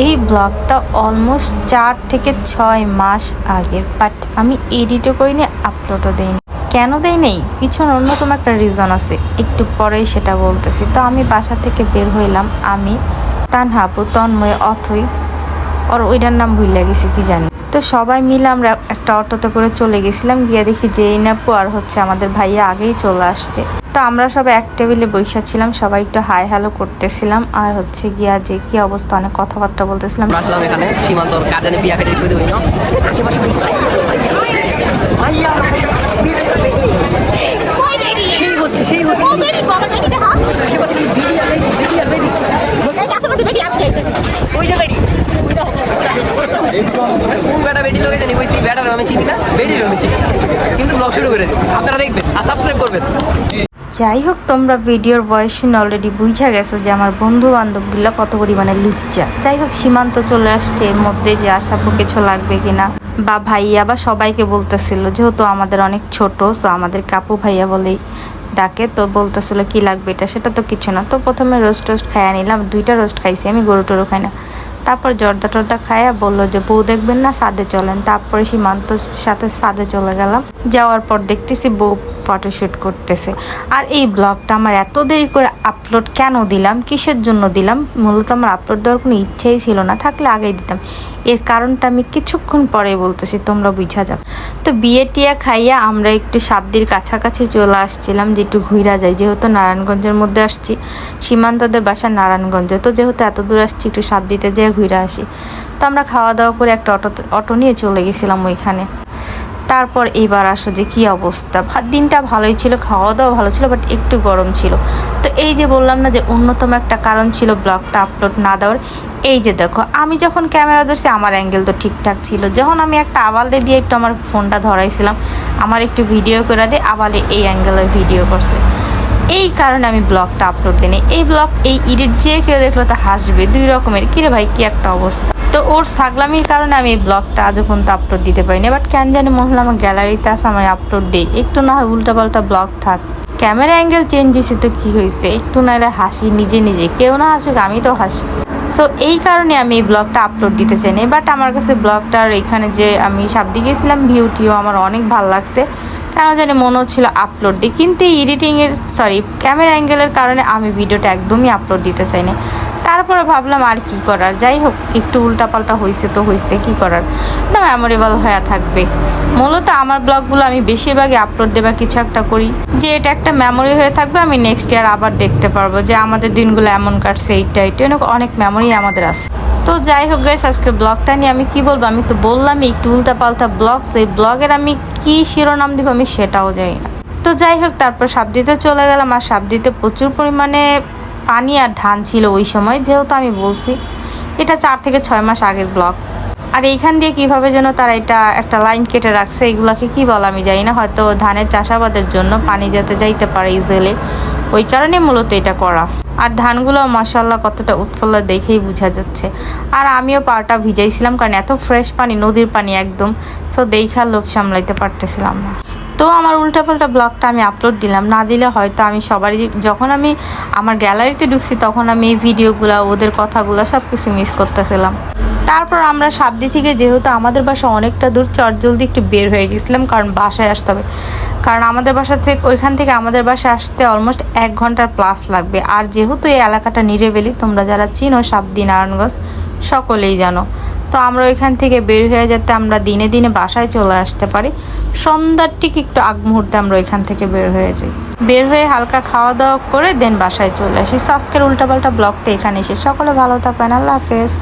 এই ব্লগটা অলমোস্ট চার থেকে ছয় মাস আগের বাট আমি এডিটও করিনি আপলোডও দিইনি। কেন দেই নেই পিছনে অন্যতম একটা রিজন আছে, একটু পরেই সেটা বলতেছি। তো আমি বাসা থেকে বের হইলাম, আমি, তানহাপু, তন্ময়, অথই, ওর ওইটার নাম ভুলে গেছি, কি জানি। তো সবাই মিলে আমরা একটা অটোতে করে চলে গেছিলাম, গিয়ে দেখি যে ইনাপু আর হচ্ছে আমাদের ভাইয়া আগেই চলে আসছে। তো আমরা সবাই এক টেবিলে বৈশা ছিলাম সবাই একটু হাই হ্যালো করতেছিলাম। আর হচ্ছে গিয়া যে কি অবস্থা অনেক কথাবার্তা বলতেছিলাম। আসলাম এখানে সীমান্তর কাজানে বিয়া খাইতে কই দেবই না আশেপাশে ভাইয়া বিয়ে করবে কি? সেই হচ্ছে। সেই আমি চিনি না? বেডির আমি চিনি। কিন্তু ব্লগ শুরু করে দিচ্ছি আপনারা দেখবেন আর সাবস্ক্রাইব করবেন। যাই হোক তোমরা ভিডিওর বয়স শুনে অলরেডি বুঝা গেছো যে আমার বন্ধু বান্ধবগুলো কত পরিমাণে লুচ্চা। যাই হোক সীমান্ত চলে আসছে, এর মধ্যে যে আশাপু কিছু লাগবে কিনা বা ভাইয়া বা সবাইকে বলতেছিল, যেহেতু আমাদের অনেক ছোট, তো আমাদের কাপু ভাইয়া বলেই ডাকে, তো বলতেছিল, কি লাগবে এটা? সেটা তো কিছু না। তো প্রথমে রোস্ট টোস্ট খাইয়া নিলাম, দুইটা রোস্ট খাইছি, আমি গরু টরু খাই না। তারপর জর্দা টর্দা খাইয়া বলল যে, বউ দেখবেন না সাদে চলেন। তারপরে সীমান্তর সাথে সাদে চলে গেলাম। যাওয়ার পর দেখতেছি বউ ফটোশ্যুট করতেছে। আর এই ব্লগটা আমার এত দেরি করে আপলোড কেন দিলাম, কিসের জন্য দিলাম? মূলত আমার আপলোড দেওয়ার কোনো ইচ্ছেই ছিল না, থাকলে আগেই দিতাম। এর কারণটা আমি কিছুক্ষণ পরে বলতেছি, তোমরা বুঝা যাও। তো বিয়ে টিয়া খাইয়া আমরা একটু সাবদির কাছাকাছি চলে আসছিলাম যে একটু ঘুরা যাই। যেহেতু নারায়ণগঞ্জের মধ্যে আসছি, সীমান্তদের বাসা নারায়ণগঞ্জে। তো যেহেতু এত দূর আসছি, একটু সাবদিতে যেয়ে ঘুরে আসি। তো আমরা খাওয়া দাওয়া করে একটা অটো অটো নিয়ে চলে গেছিলাম ওইখানে। তারপর এবার আসো যে কি অবস্থা। দিনটা ভালোই ছিল খাওয়া দাওয়া ভালো ছিল বাট একটু গরম ছিল। তো এই যে বললাম না যে অন্যতম একটা কারণ ছিল ব্লগটা আপলোড না দেওয়ার, এই যে দেখো, আমি যখন ক্যামেরা ধরছি, আমার অ্যাঙ্গেল তো ঠিকঠাক ছিল। যখন আমি একটা আবালে দিয়ে একটু আমার ফোনটা ধরাইছিলাম, আমার একটু ভিডিও করে দিয়ে আবালে এই অ্যাঙ্গেলে ভিডিও করছে। এই কারণে আমি ব্লগটা আপলোড দিই এই ব্লগ, এই ইডিট যে কেউ দেখল তা হাসবে। দুই রকমের। কিরে ভাই, কি একটা অবস্থা? তো ওর সাগলামির কারণে আমি ব্লগটা আজও পর্যন্ত আপলোড দিতে পারিনি। বাট কেন জানি মনে হলো আমার গ্যালারিতে আসে আমি আপলোড দিই। একটু না হয় উল্টাপাল্টা ব্লগ থাক। ক্যামেরা অ্যাঙ্গেল চেঞ্জ হয়েছে তো কী হয়েছে? একটু নাহলে হাসি, নিজে নিজে। কেউ না হাসুক আমি তো হাসি। সো এই কারণে আমি এই ব্লগটা আপলোড দিতে চাই না বাট আমার কাছে ব্লগটার এখানে যে আমি সাবদি গেছিলাম, ভিউটিও আমার অনেক ভালো লাগছে। কেন জানি মনে হচ্ছিল আপলোড দিই। কিন্তু এডিটিংয়ের সরি ক্যামেরা অ্যাঙ্গেলের কারণে আমি ভিডিওটা একদমই আপলোড দিতে চাই না তারপরে ভাবলাম আর কি করার? যাই হোক, একটু উল্টাপাল্টা হয়েছে তো হয়েছে কি করার? না মেমোরেবল হয়ে থাকবে। মূলত আমার ব্লগগুলো আমি বেশিরভাগই আপলোড দেবার কিছু একটা করি। যে এটা একটা মেমোরি হয়ে থাকবে, আমি নেক্সট ইয়ার আবার দেখতে পারব যে আমাদের দিনগুলো এমন কাটছে, এইটা এইটা। অনেক মেমোরি আমাদের আছে। তো যাই হোক গাইস আজকে ব্লগটা নিয়ে আমি কি বলব? আমি তো বললামই, একটু উল্টা পাল্টা ব্লগ সেই ব্লগের আমি কি শিরোনাম দিব আমি সেটাও জানি না। তো যাই হোক, তারপর সাবদিতে চলে গেলাম। আর সাবদিতে প্রচুর পরিমাণে পানি আর ধান ছিল ওই সময়, যেহেতু আমি বলছি, এটা চার থেকে ছয় মাস আগের ব্লক আর এইখান দিয়ে কীভাবে যেন তারা এটা একটা লাইন কেটে রাখছে, এগুলাকে কি বলে আমি জানি না, হয়তো ধানের চাষাবাদের জন্য পানি যাতে যাইতে পারে ইজেলে ওই কারণে মূলত এটা করা। আর ধানগুলো মাসাল্লাহ কতটা উৎফুল্ল দেখেই বোঝা যাচ্ছে। আর আমিও পাটা ভিজাইছিলাম, কারণ এত ফ্রেশ পানি, নদীর পানি একদম, তো দেখা লোভ সামলাইতে পারতেছিলাম না। তো আমার উল্টাপাল্টা ব্লগটা আমি আপলোড দিলাম। না দিলে হয়তো আমি সবারই, যখন আমি আমার গ্যালারিতে ঢুকছি, তখন আমি এই ভিডিওগুলো ওদের কথাগুলো সব কিছু মিস করতেছিলাম। তারপর আমরা সাবদি থেকে, যেহেতু আমাদের বাসা অনেকটা দূর চট জলদি একটু বের হয়ে গেছিলাম, কারণ বাসায় আসতে হবে। কারণ আমাদের বাসা থেকে, ওইখান থেকে আমাদের বাসায় আসতে অলমোস্ট এক ঘণ্টার প্লাস লাগবে। আর যেহেতু এই এলাকাটা নিরেবেলি, তোমরা যারা চিনো সাবদি নারায়ণগঞ্জ, সকলেই জানো। তো আমরা এখান থেকে বের হয়ে যেতে আমরা দিনে দিনে বাসায় চলে আসতে পারি। সন্ধ্যার ঠিক একটু আগ মুহূর্তে আমরা এখান থেকে বের হয়ে যাই। বের হয়ে হালকা খাওয়া দাওয়া করে দেন বাসায় চলে আসি। আজকের উল্টাপাল্টা ব্লগটা এখানে এসে সকলে ভালো থাকবেন। আল্লাহ হাফেজ।